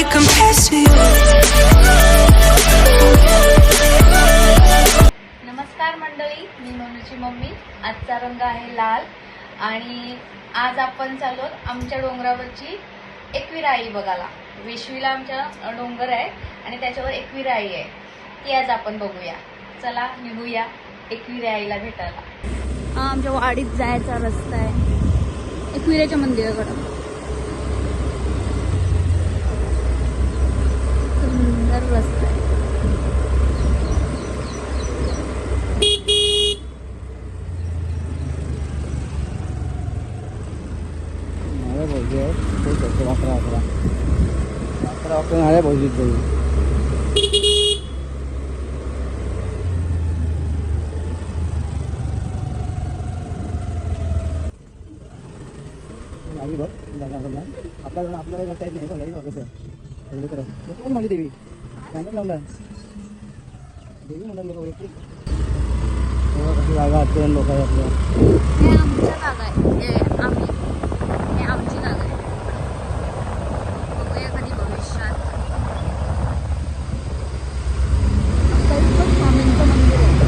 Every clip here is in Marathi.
nobody compares to you. नमस्कार मंडळी मी मोनूची मम्मी. आजचा रंग आहे लाल. आणि आज आपण चाललो आमच्या डोंगरावरची एकविराई बघायला. वेशवीला आमच्या डोंगर आहे आणि त्याच्यावर एकविराई आहे. ती आज आपण बघूया. चला निघूया एकविराईला भेटायला. हा आमच्या वाडीत जायचा रस्ता आहे. एकविराच्या मंदिराकडं. सुंदर रस्ता आहे. अकरा अकरा अकरा अकरा नाळे भोजीत जाईल आपल्याला करता येत नाही बघा कसं देवी? सांगत लावला देवी म्हणतात लोक जागा असते लोक आपल्या हे आमच्या जागा आहे हे आम्ही हे आमची जागा आहे बघूया कधी भविष्यात आमचं स्वामींचं मंदिर आहे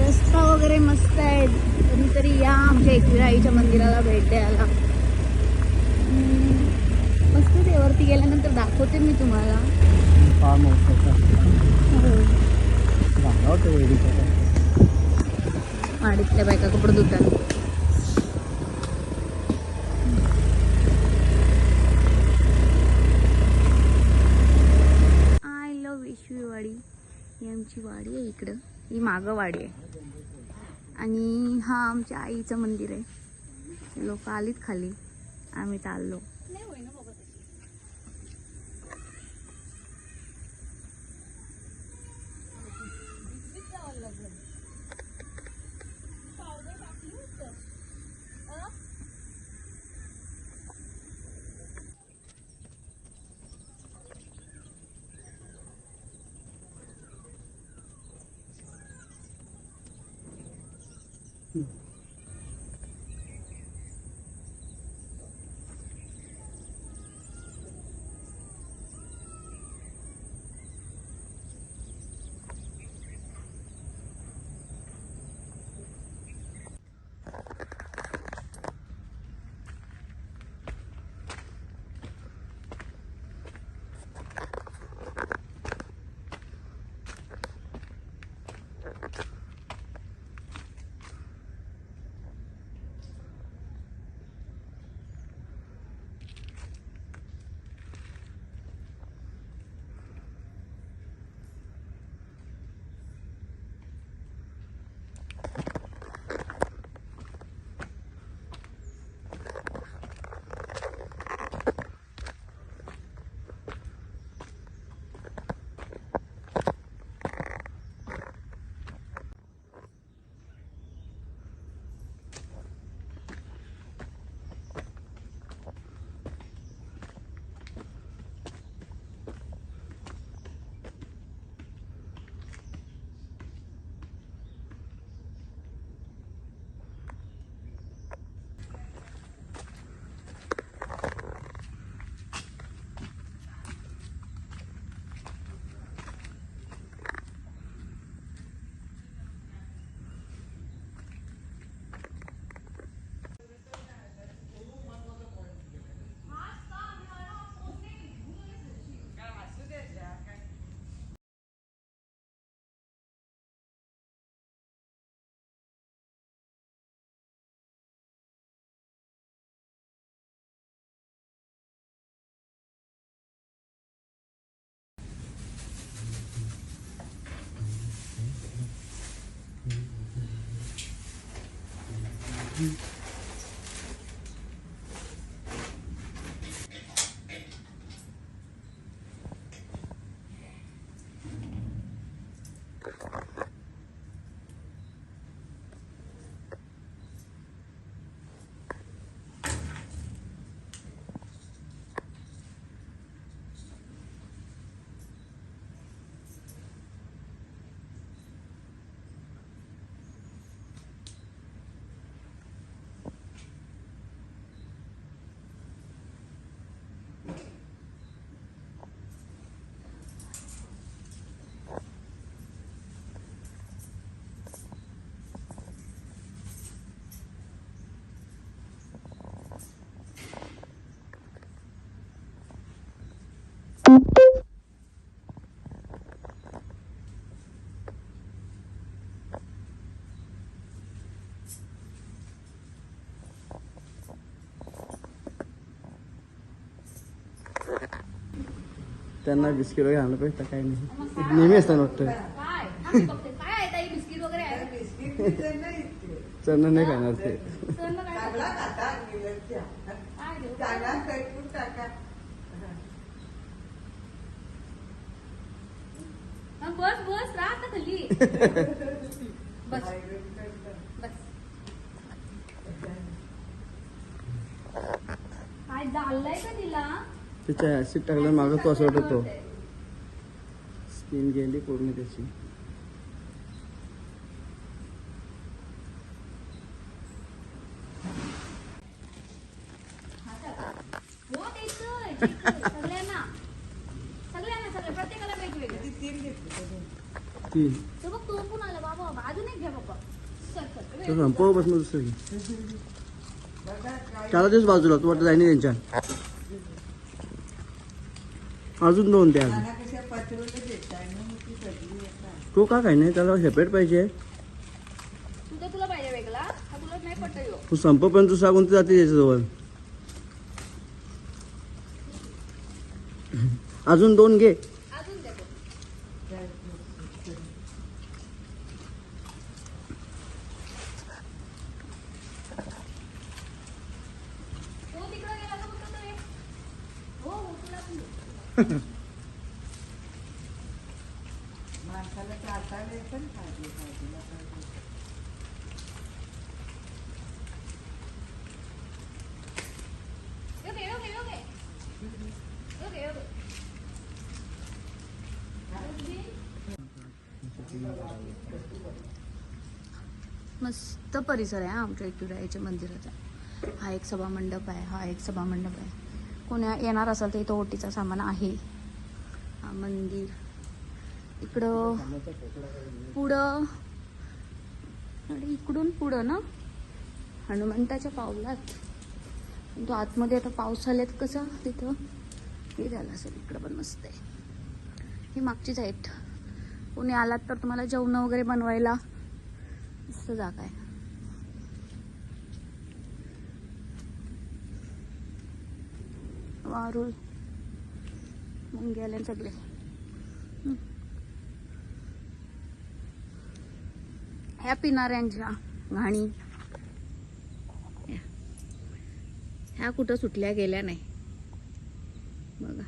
रस्ता वगैरे मस्त आहे कधीतरी या आमच्या एकविराईच्या मंदिराला भेट द्यायला हम्म, मस्त ते वरती गेल्यानंतर दाखवते मी तुम्हाला. फार्म हाऊस हो. बायका कपडे धुतात. आय लव विशवी वाडी ही आमची वाडी आहे इकडं. ही मागं वाडी आहे. आणि हा आमच्या आईचं मंदिर आहे. लोक आलीत खाली. आम्ही चाललो. Hmm. you. त्यांना बिस्किट वगैरे आणलं पाहिजे तर काही नाही. नेहमी असतं वाटतं. काय नाही खाणार ते. बस बस खाली बस बस काय झालंय का तिला? त्याच्या ऍसिड टाकल्यावर मागं तो असं वाटत स्किन गेली पूर्ण त्याची. सगळ्यांना सगळ्यांना सगळ्या प्रत्येकाला तीन संपव बस मग दुसरं. घे. त्याला तेच बाजूला तू वाटत जाईन त्यांच्या. अजून दोन द्या. तो का काय नाही त्याला सेपरेट पाहिजे. हा तू संपपर्यंत तू सांगून ते जाते त्याच्याजवळ. अजून दोन घे अजून देतो तो तिकडं गेला तर कुठं तरी? हो हो तुला मस्त परिसर आहे हा आमच्या एकविरायाच्या मंदिराचा. हा एक सभा मंडप आहे हा एक सभा मंडप आहे. पुण्या येणार असेल तर इथं ओटीचा सामान आहे. हा मंदिर. इकडं पुढं आणि इकडून पुढं ना? हनुमंताच्या पावलात. तो आतमध्ये आता पाऊस झाल्यात कसं? तिथं. हे झालं असेल इकडं पण मस्त आहे. ही मागचीच आहेत. कोणी आलात तर तुम्हाला जेवण वगैरे बनवायला? मस्त जागा आहे. वारुळ मग गेले सगळे. ह्या पिणाऱ्यांच्या घाणी. ह्या कुठं सुटल्या गेल्या नाही. बघा.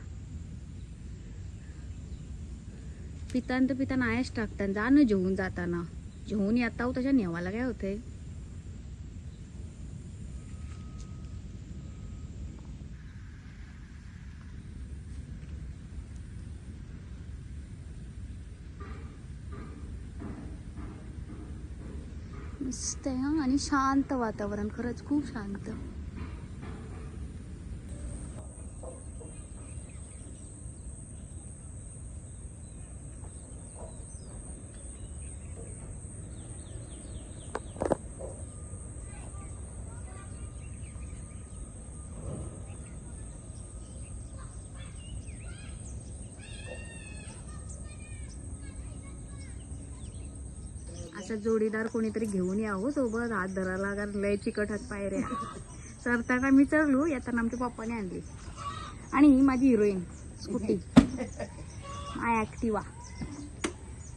पितान तर पितान आयाच टाकतात. जा ना जेवून जाताना. जेवून येता तशा नेवाला काय होते दिसतंय हां आणि शांत वातावरण. खरंच खूप शांत. असा जोडीदार कोणीतरी घेऊन यावं सोबत. हात धरायला कारण लय चिकट हात पायऱ्या. चरताना मी चढलो येताना आमच्या पप्पाने आणली. आणि माझी हिरोईन स्कूटी. माय ऍक्टिवा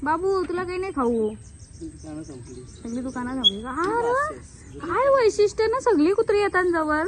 बाबू तुला काही नाही खाऊ? सगळी दुकानात हवी का? काय वैशिष्ट्य ना सगळी कुत्री येतात जवळ.